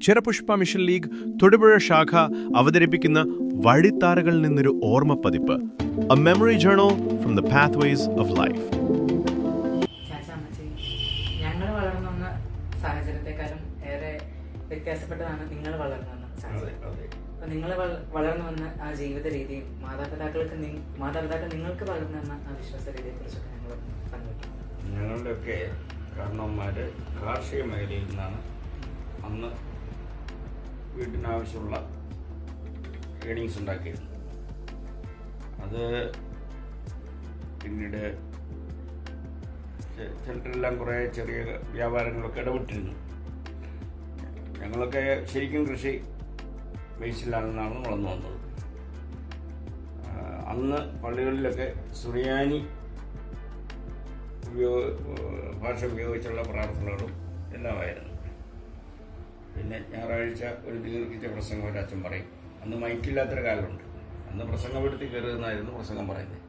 ചിരപുഷ്പ mission league Thodupuzha ശാഖ അവതരിപ്പിക്കുന്ന വഴിത്താരകളിൽ നിന്നൊരു ഓർമ്മ പതിപ്പ് a memory journal from the pathways of life ഞങ്ങൾ വളർന്നു സാഹചര്യത്തെക്കാളും ഏറെ വ്യത്യാസപ്പെട്ടതാണ് നിങ്ങൾ വളർന്നു വന്ന സാഹചര്യം അപ്പൊ നിങ്ങൾ വളർന്നു വന്ന ആ ജീവിത രീതിയും മാതാപിതാക്കൾക്ക് മാതാപിതാക്കൾ നിങ്ങൾക്ക് വളർന്നു വന്ന ആ വിശ്വാസ രീതിയെ കുറിച്ചൊക്കെ ഞങ്ങൾ പങ്കുവയ്ക്കും ഞങ്ങളുടെയൊക്കെ കാരണവന്മാര് കാർഷിക മേഖലയിൽ നിന്നാണ് അന്ന് വീട്ടിനാവശ്യമുള്ള ഏണിങ്സ് ഉണ്ടാക്കിയിരുന്നു അത് പിന്നീട് ചിലരെല്ലാം കുറേ ചെറിയ വ്യാപാരങ്ങളൊക്കെ ഇടപെട്ടിരുന്നു. ഞങ്ങളൊക്കെ ശരിക്കും കൃഷി ബേസിലാണെന്നാണ് വളർന്നു വന്നത്. അന്ന് പള്ളികളിലൊക്കെ സുറിയാനി ഉപയോഗ ഭാഷ ഉപയോഗിച്ചുള്ള പ്രാർത്ഥനകളും എല്ലാമായിരുന്നു. പിന്നെ ഞായറാഴ്ച ഒരു ദീർഘിച്ച പ്രസംഗം ഒരു അച്ഛൻ പറയും. അന്ന് മൈക്കില്ലാത്തൊരു കാലമുണ്ട്. അന്ന് പ്രസംഗം പ്രസംഗപ്പെടുത്തി കയറുന്നതായിരുന്നു പ്രസംഗം പറയുന്നത്.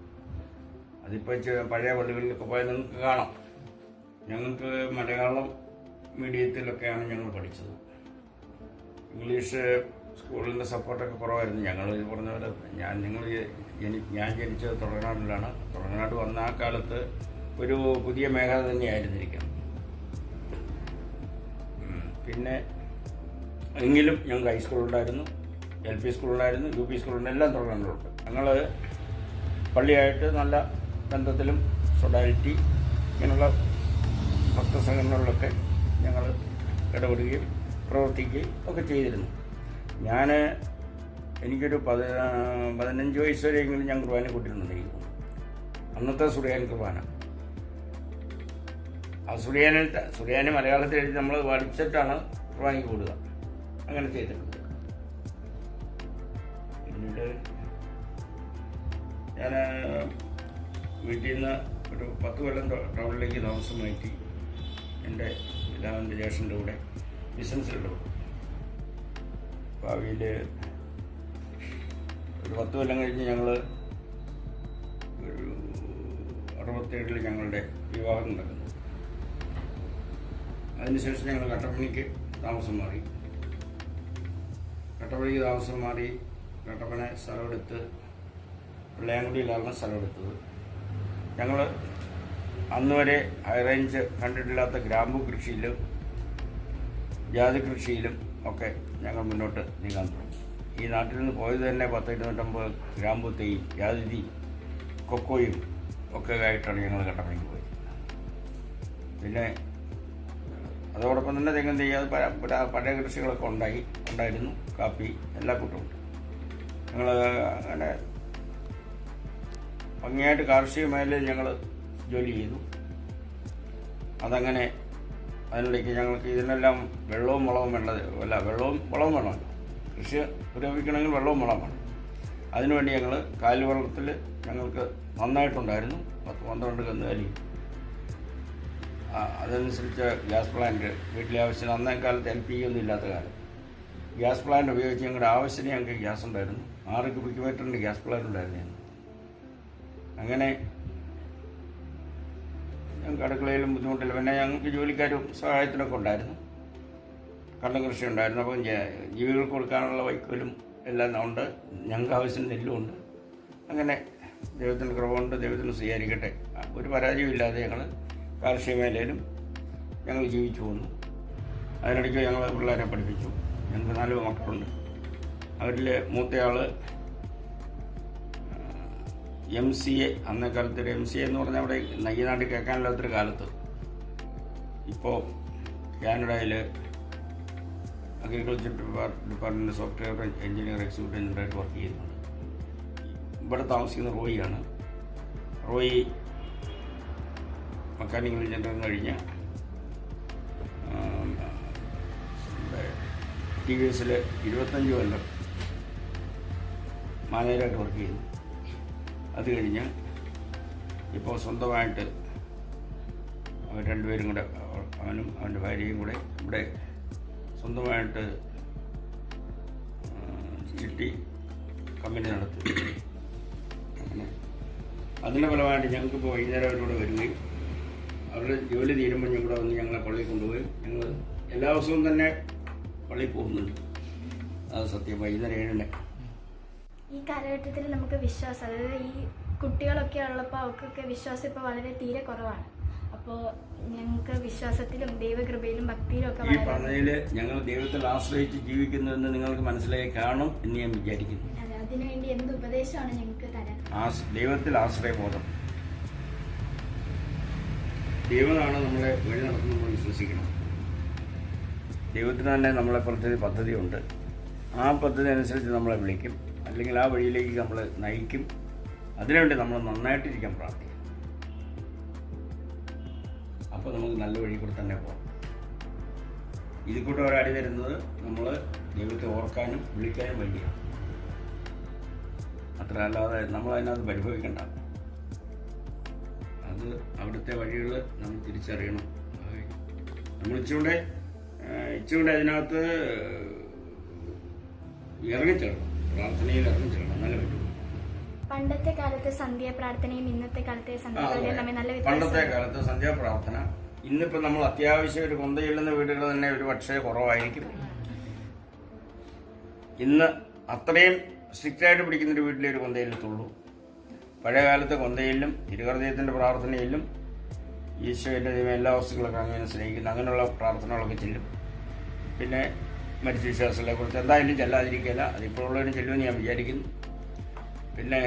അതിപ്പോൾ പഴയ പള്ളികളിലൊക്കെ പോയാൽ നിങ്ങൾക്ക് കാണാം. ഞങ്ങൾക്ക് മലയാളം മീഡിയത്തിലൊക്കെയാണ് ഞങ്ങൾ പഠിച്ചത്. ഇംഗ്ലീഷ് സ്കൂളിന്റെ സപ്പോർട്ടൊക്കെ കുറവായിരുന്നു. ഞങ്ങൾ പറഞ്ഞ പോലെ ഞാൻ നിങ്ങൾ ഞാൻ ജനിച്ചത് തുടങ്ങനാട്ടിലാണ് തുടങ്ങനാട് വന്ന ആ കാലത്ത് ഒരു പുതിയ മേഖല തന്നെയായിരുന്നിരിക്കണം. പിന്നെ എങ്കിലും ഞങ്ങൾക്ക് ഹൈസ്കൂളുണ്ടായിരുന്നു എൽ പി സ്കൂളുണ്ടായിരുന്നു യു പി സ്കൂളുണ്ട് എല്ലാം തുടങ്ങുന്നുണ്ട് ഞങ്ങൾ പള്ളിയായിട്ട് നല്ല ബന്ധത്തിലും സൊഡാലിറ്റി ഇങ്ങനെയുള്ള ഭക്തസംഘടനകളിലൊക്കെ ഞങ്ങൾ ഇടപെടുകയും പ്രവർത്തിക്കുകയും ഒക്കെ ചെയ്തിരുന്നു. ഞാൻ എനിക്കൊരു പതി പതിനഞ്ച് വയസ്സ് വരെയെങ്കിലും ഞാൻ കുർബാന കൂട്ടിയിരുന്നുണ്ടെങ്കിൽ അന്നത്തെ സുറിയാൻ കുർബാന. ആ സുറിയാനിൽ സുറിയാനി മലയാളത്തിൽ എഴുതി നമ്മൾ പഠിച്ചിട്ടാണ് കുർബാനയ്ക്ക് കൂടുക. അങ്ങനെ ചെയ്തിട്ടുണ്ട്. പിന്നീട് ഞാൻ വീട്ടിൽ നിന്ന് ഒരു പത്ത് കൊല്ലം ടൗണിലേക്ക് താമസം മാറ്റി എന്റെ പിതാവിന്റെ ജേഷന്റെ കൂടെ ബിസിനസ്സിലിടപെട്ടു ഭാവിയിൽ ഒരു പത്ത് കൊല്ലം കഴിഞ്ഞ് ഞങ്ങൾ ഒരു അറുപത്തേഴിൽ ഞങ്ങളുടെ വിവാഹം നടക്കുന്നു അതിനുശേഷം ഞങ്ങൾ കട്ടപ്പണിക്ക് താമസം മാറി. കട്ടപ്പനയ്ക്ക് താമസം മാറി കട്ടപ്പന സ്ഥലമെടുത്ത് പിള്ളയാങ്കുടിയിലാണ് സ്ഥലമെടുത്തത്. ഞങ്ങൾ അന്ന് വരെ ഹൈറേഞ്ച് കണ്ടിട്ടില്ലാത്ത ഗ്രാമ്പു കൃഷിയിലും ജാതി കൃഷിയിലും ഒക്കെ ഞങ്ങൾ മുന്നോട്ട് നീങ്ങാൻ തുടങ്ങി. ഈ നാട്ടിൽ നിന്ന് പോയത് തന്നെ പത്ത് ഇരുന്നൂറ്റമ്പത് ഗ്രാമ്പു തൈ ജാതി കൊക്കോയും ഒക്കെ ആയിട്ടാണ് ഞങ്ങൾ കട്ടപ്പനയ്ക്ക് പോയത്. പിന്നെ അതോടൊപ്പം തന്നെ തെങ്ങും തെയ്യാതെ പഴയ കൃഷികളൊക്കെ ഉണ്ടായി. ഉണ്ടായിരുന്നു. കാപ്പി എല്ലാ കൂട്ടമുണ്ട് ഞങ്ങൾ അങ്ങനെ ഭംഗിയായിട്ട് കാർഷിക മേഖലയിൽ ഞങ്ങൾ ജോലി ചെയ്തു. അതങ്ങനെ അതിനിടയ്ക്ക് ഞങ്ങൾക്ക് ഇതിനെല്ലാം വെള്ളവും വളവും വേണ്ടത് അല്ല വെള്ളവും വളവും വേണം. കൃഷി പുരോഗമിക്കണമെങ്കിൽ വെള്ളവും വളം വേണം. അതിനുവേണ്ടി ഞങ്ങൾ കാലുവെള്ളത്തിൽ ഞങ്ങൾക്ക് നന്നായിട്ടുണ്ടായിരുന്നു. പത്ത് പന്ത്രണ്ട് കന്നുകാലി അതനുസരിച്ച് ഗ്യാസ് പ്ലാന്റ് വീട്ടിലെ ആവശ്യത്തിന് അന്നേ കാലത്ത് എൽ പി ഒന്നും ഇല്ലാത്ത കാലം. ഗ്യാസ് പ്ലാന്റ് ഉപയോഗിച്ച് ഞങ്ങളുടെ ആവശ്യത്തിന് ഞങ്ങൾക്ക് ഗ്യാസ് ഉണ്ടായിരുന്നു. ആറ് ക്യൂബിക് മീറ്ററിന്റെ ഗ്യാസ് പ്ലാന്റ് ഉണ്ടായിരുന്നു. അങ്ങനെ ഞങ്ങൾക്ക് അടുക്കളയിലും ബുദ്ധിമുട്ടില്ല. പിന്നെ ഞങ്ങൾക്ക് ജോലിക്കാരും സഹായത്തിനൊക്കെ ഉണ്ടായിരുന്നു. കള്ളം കൃഷി ഉണ്ടായിരുന്നു. അപ്പം ജീവികൾക്ക് കൊടുക്കാനുള്ള വൈക്കോലും എല്ലാം ഉണ്ട്. ഞങ്ങൾക്ക് ആവശ്യം നെല്ലും ഉണ്ട്. അങ്ങനെ ദൈവത്തിന് കുറവുണ്ട് ദൈവത്തിന് സ്വീകരിക്കട്ടെ. ഒരു പരാജയമില്ലാതെ ഞങ്ങൾ കാർഷിക മേഖലയിലും ഞങ്ങൾ ജീവിച്ചു പോന്നു. അതിനിടയ്ക്ക് ഞങ്ങൾ പിള്ളേരെ പഠിപ്പിച്ചു. ഞങ്ങൾക്ക് നാല് മക്കളുണ്ട്. അവരിൽ മൂത്തയാൾ എം സി എ അന്നേ കാലത്ത് ഒരു എം സി എ എന്ന് പറഞ്ഞാൽ അവിടെ നയ്യനാട് കേൾക്കാനില്ലാത്തൊരു കാലത്ത്. ഇപ്പോൾ കാനഡയിൽ agriculture department software engineer executive എഞ്ചിനീയറായിട്ട് work ചെയ്യുന്നുണ്ട്. ഇവിടെ താമസിക്കുന്ന റോയിയാണ്. റോയി മെക്കാനിക്കൽ ജനറൽ കഴിഞ്ഞ് ടി വി എസിൽ ഇരുപത്തഞ്ച് കൊല്ലം മാനേജറായിട്ട് വർക്ക് ചെയ്യുന്നു അത് കഴിഞ്ഞ് ഇപ്പോൾ സ്വന്തമായിട്ട് അവർ രണ്ടുപേരും കൂടെ അവനും അവന്റെ ഭാര്യയും കൂടെ ഇവിടെ സ്വന്തമായിട്ട് ഇട്ടി കമ്പനി നടത്തി. അങ്ങനെ. അതിന്റെ ഫലമായിട്ട് ഞങ്ങൾക്കിപ്പോൾ വൈകുന്നേരം അവരോട് വരികയും അവരുടെ ജോലി തീരുമ്പോൾ ഇവിടെ വന്ന് ഞങ്ങളെ പള്ളിയിൽ കൊണ്ടുപോയി. ഞങ്ങൾ എല്ലാ ദിവസവും തന്നെ പള്ളിയിൽ പോകുന്നുണ്ട്. അത് സത്യം വൈകുന്നേരം ഏഴിന്. ഈ കാലഘട്ടത്തിൽ നമുക്ക് വിശ്വാസം അതായത് ഈ കുട്ടികളൊക്കെ ഉള്ളപ്പോൾ അവർക്കൊക്കെ വിശ്വാസം ഇപ്പോൾ വളരെ തീരെ കുറവാണ്. അപ്പോൾ ഞങ്ങൾക്ക് വിശ്വാസത്തിലും ദൈവകൃപയിലും ഭക്തിയിലും ഒക്കെ ഈ പറഞ്ഞതിൽ ഞങ്ങൾ ദൈവത്തിൽ ആശ്രയിച്ച് ജീവിക്കുന്നുവെന്ന് നിങ്ങൾക്ക് മനസ്സിലായി കാണും എന്ന് ഞാൻ വിചാരിക്കുന്നു. അതിനുവേണ്ടി എന്ത് ഉപദേശമാണ് ഞങ്ങൾക്ക് തരാൻ? ദൈവത്തിൽ ആശ്രയബോധം. ദൈവമാണ് നമ്മളെ വഴി നടത്തുന്ന നമ്മൾ വിശ്വസിക്കണം. ദൈവത്തിന് തന്നെ നമ്മളെ പ്രത്യേക പദ്ധതിയുണ്ട്. ആ പദ്ധതി അനുസരിച്ച് നമ്മളെ വിളിക്കും. അല്ലെങ്കിൽ ആ വഴിയിലേക്ക് നമ്മൾ നയിക്കും. അതിനുവേണ്ടി നമ്മൾ നന്നായിട്ടിരിക്കാൻ പ്രാർത്ഥിക്കും. അപ്പോൾ നമുക്ക് നല്ല വഴി കൂടെ തന്നെ പോകാം. ഇതിൽ കൂടെ ഒരടി തരുന്നത് നമ്മൾ ദൈവത്തെ ഓർക്കാനും വിളിക്കാനും വേണ്ടിയാണ്. അത്ര അല്ലാതെ നമ്മൾ അതിനകത്ത് പരിഭവിക്കണ്ട. അത് അവിടുത്തെ വഴികൾ നമ്മൾ തിരിച്ചറിയണം. നമ്മൾ ഇച്ചിരൂടെ ഇച്ചിരൂടെ അതിനകത്ത് ഇറങ്ങിച്ചേരണം പ്രാർത്ഥനയിൽ ഇറങ്ങിച്ചേരണം നല്ല പറ്റും പണ്ടത്തെ കാലത്തെ സന്ധ്യ പ്രാർത്ഥനയും ഇന്നത്തെ കാലത്തെ സന്ധ്യ പണ്ടത്തെ കാലത്തെ സന്ധ്യ പ്രാർത്ഥന ഇന്നിപ്പോ നമ്മൾ അത്യാവശ്യം ഒരു കൊന്ത ചെല്ലുന്ന വീടുകൾ തന്നെ ഒരു പക്ഷേ കുറവായിരിക്കും. ഇന്ന് അത്രയും സ്ട്രിക്റ്റ് ആയിട്ട് പിടിക്കുന്ന ഒരു വീട്ടിലേ ഒരു കൊന്തയിലെത്തുള്ളൂ പഴയ കാലത്തെ കൊന്തയിലും തിരുഹൃദയത്തിന്റെ പ്രാർത്ഥനയിലും ഈശോയുടെ ദൈവം എല്ലാ വസ്തുക്കളൊക്കെ അങ്ങനെ സ്നേഹിക്കുന്നു. അങ്ങനെയുള്ള പ്രാർത്ഥനകളൊക്കെ ചെല്ലും. പിന്നെ മരിച്ച വിശ്വാസങ്ങളെ കുറിച്ച് എന്തായാലും ചെല്ലാതിരിക്കില്ല അതിപ്പോഴുള്ളവരും ചെല്ലുമെന്ന് ഞാൻ വിചാരിക്കുന്നു. പിന്നെ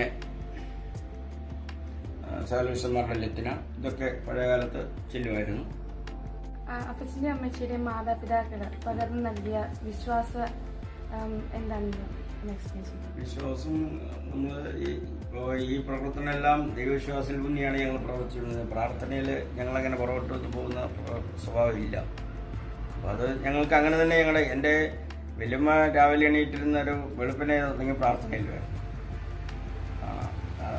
സകലവിശ്വന്മാരുടെ ലത്തിന ഇതൊക്കെ പഴയകാലത്ത് ചെല്ലുമായിരുന്നു. അപ്പച്ചന്റെ അമ്മച്ചിയുടെ മാതാപിതാക്കൾ പകർന്നു നൽകിയ വിശ്വാസ എന്താണെന്ന് വിശ്വാസം നമ്മൾ ഈ ഇപ്പോൾ ഈ പ്രവർത്തനമെല്ലാം ദൈവവിശ്വാസത്തിൽ മുന്നെയാണ് ഞങ്ങൾ പ്രവർത്തിച്ചിരുന്നത്. പ്രാർത്ഥനയിൽ ഞങ്ങളങ്ങനെ പുറകോട്ട് പോകുന്ന സ്വഭാവമില്ല. അപ്പോൾ അത് ഞങ്ങൾക്ക് അങ്ങനെ തന്നെ ഞങ്ങളുടെ എന്റെ വലിയമ്മ രാവിലെ എണീറ്റിരുന്ന ഒരു വെളുപ്പിനെ തുടങ്ങി പ്രാർത്ഥനയിൽ വേണം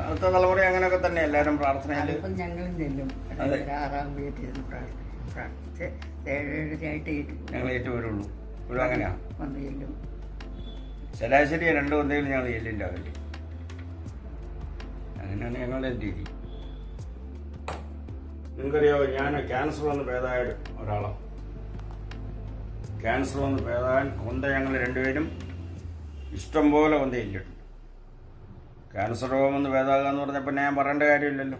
അടുത്ത തലമുറ അങ്ങനെയൊക്കെ തന്നെ എല്ലാവരും പ്രാർത്ഥനയിൽ ഞങ്ങളും ചെല്ലും. ആറാം പ്രാർത്ഥിച്ച് ഞങ്ങൾ ഏറ്റവും വരുള്ളൂ ഇപ്പോഴും അങ്ങനെയാണ് വന്നു ചെല്ലും. ശരാശരി രണ്ട് കൊന്തയിൽ ഞങ്ങൾ എല്ലിന്റെ രാവിലെ അങ്ങനെയാണ് ഞങ്ങളുടെ രീതി. നിങ്ങൾക്കറിയാമോ ഞാൻ ക്യാൻസർ വന്ന് ഭേദമായ ഒരാളാണ്. ക്യാൻസർ വന്ന് ഭേദാൻ കൊന്ത ഞങ്ങൾ രണ്ടുപേരും ഇഷ്ടം പോലെ കൊന്ത ഇല്ലിട്ടുണ്ട് ക്യാൻസർ രോഗം വന്ന് ഭേദാകുക എന്ന് പറഞ്ഞപ്പോൾ ഞാൻ പറയേണ്ട കാര്യമില്ലല്ലോ.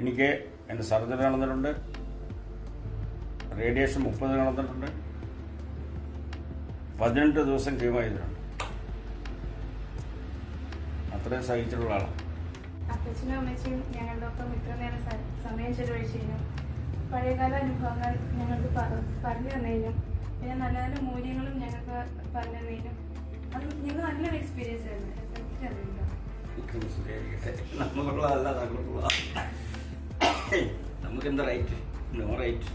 എനിക്ക് എന്റെ സർജറി നടന്നിട്ടുണ്ട്. റേഡിയേഷൻ മുപ്പത് നടന്നിട്ടുണ്ട്. പതിനെട്ട് ദിവസം ക്യൂ ചെയ്തിട്ടുണ്ട് അത്രയും സഹിച്ചിട്ടുള്ള ആളാണ് അപ്പച്ചനും അമ്മച്ചിയും ഞങ്ങളുടെ ഒപ്പം ഇത്ര നേരം സ- സമയം ചെലവഴിച്ചതിനും പഴയകാല അനുഭവങ്ങൾ ഞങ്ങൾക്ക് പറഞ്ഞു തന്നതിനും പിന്നെ നല്ല നല്ല മൂല്യങ്ങളും ഞങ്ങൾക്ക് പറഞ്ഞു തന്നതിനും അത് ഞങ്ങൾ നല്ലൊരു എക്സ്പീരിയൻസ് ആയിരുന്നു. നമുക്കുള്ളതല്ല നമുക്കുള്ള നമുക്ക് എന്താ റൈറ്റ് നോ റൈറ്റ്